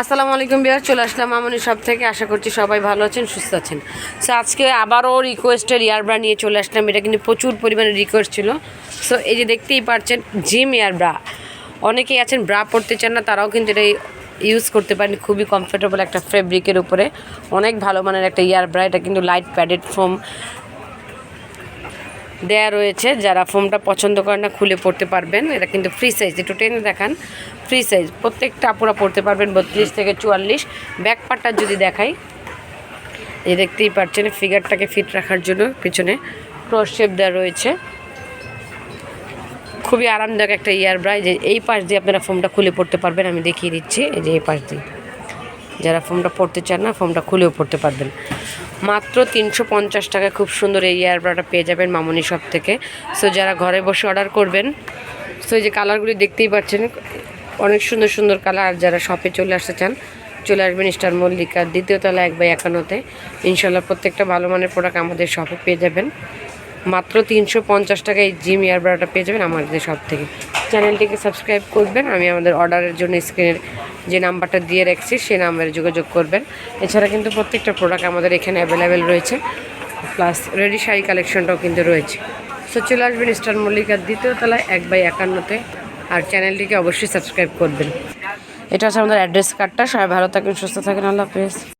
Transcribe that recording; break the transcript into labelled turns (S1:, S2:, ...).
S1: আসসালামু আলাইকুম বিহার, চলে আসলাম মামনি সব থেকে। আশা করছি সবাই ভালো আছেন, সুস্থ আছেন। সো আজকে আবারও রিকোয়েস্টের ইয়ারব্রা নিয়ে চলে আসলাম। এটা কিন্তু প্রচুর পরিমাণে রিকোয়েস্ট ছিল। সো এই যে দেখতেই পারছেন জিম ইয়ারব্রা অনেকেই আছেন ব্রা পড়তে চান না, তারাও কিন্তু এটা ইউজ করতে পারেন খুবই কমফোর্টেবল একটা ফেব্রিকের উপরে। অনেক ভালো মানের একটা ইয়ারব্রা এটা কিন্তু লাইট প্যাডেড ফোম দেয়া রয়েছে। যারা ফোমটা পছন্দ করেন না, খুলে পড়তে পারবেন। এটা কিন্তু ফ্রি সাইজ একটু টেনে দেখান। ফ্রি সাইজ প্রত্যেকটা আপুরা পড়তে পারবেন বত্রিশ থেকে চুয়াল্লিশ। ব্যাক পার্টটা যদি দেখাই, এই দেখতেই পাচ্ছেন ফিগারটাকে ফিট রাখার জন্য পিছনে ক্রস শেপ দেওয়া রয়েছে। খুবই আরামদায়ক একটা ইয়ার ব্রাই যে এই পাশ দিয়ে আপনারা ফোমটা খুলে পড়তে পারবেন, আমি দেখিয়ে দিচ্ছি, এই যে এই পাশ দিয়ে। যারা ফোমটা পড়তে চান না ফোমটা খুলেও পড়তে পারবেন। মাত্র তিনশো পঞ্চাশ টাকা খুব সুন্দর এই ইয়ারব্রাটা পেয়ে যাবেন মামনি শপ থেকে। সো যারা ঘরে বসে অর্ডার করবেন সো এই যে কালারগুলি দেখতেই পাচ্ছেন, অনেক সুন্দর সুন্দর কালার যারা শপে চলে আসতে চান, চলে আসবেন স্টার মল্লিকা, দ্বিতীয় তলা এক বাই একান্নতে। ইনশাল্লাহ প্রত্যেকটা ভালো মানের প্রোডাক্ট আমাদের শপে পেয়ে যাবেন। মাত্র তিনশো পঞ্চাশ টাকা এই জিম ইয়ারব্রাটা পেয়ে যাবেন আমাদের শপ থেকে। চ্যানেলটিকে সাবস্ক্রাইব করবেন। আমি আমাদের অর্ডারের জন্য স্ক্রিনের যে নাম্বারটা দিয়ে রাখছি সেই নাম্বারে যোগাযোগ করবেন। এছাড়া কিন্তু প্রত্যেকটা প্রোডাক্ট আমাদের এখানে অ্যাভেলেবেল রয়েছে। প্লাস রেডি শাড়ি কালেকশনটাও কিন্তু রয়েছে। সো চলে আসবেন স্টার মল্লিকার দ্বিতীয় তলায়, এক বাই একান্নতে। আর চ্যানেলটিকে অবশ্যই সাবস্ক্রাইব করবেন। এটা হচ্ছে আমাদের অ্যাড্রেস কার্ডটা সবাই ভালো থাকেন, সুস্থ থাকেন। আল্লাহ হাফেজ।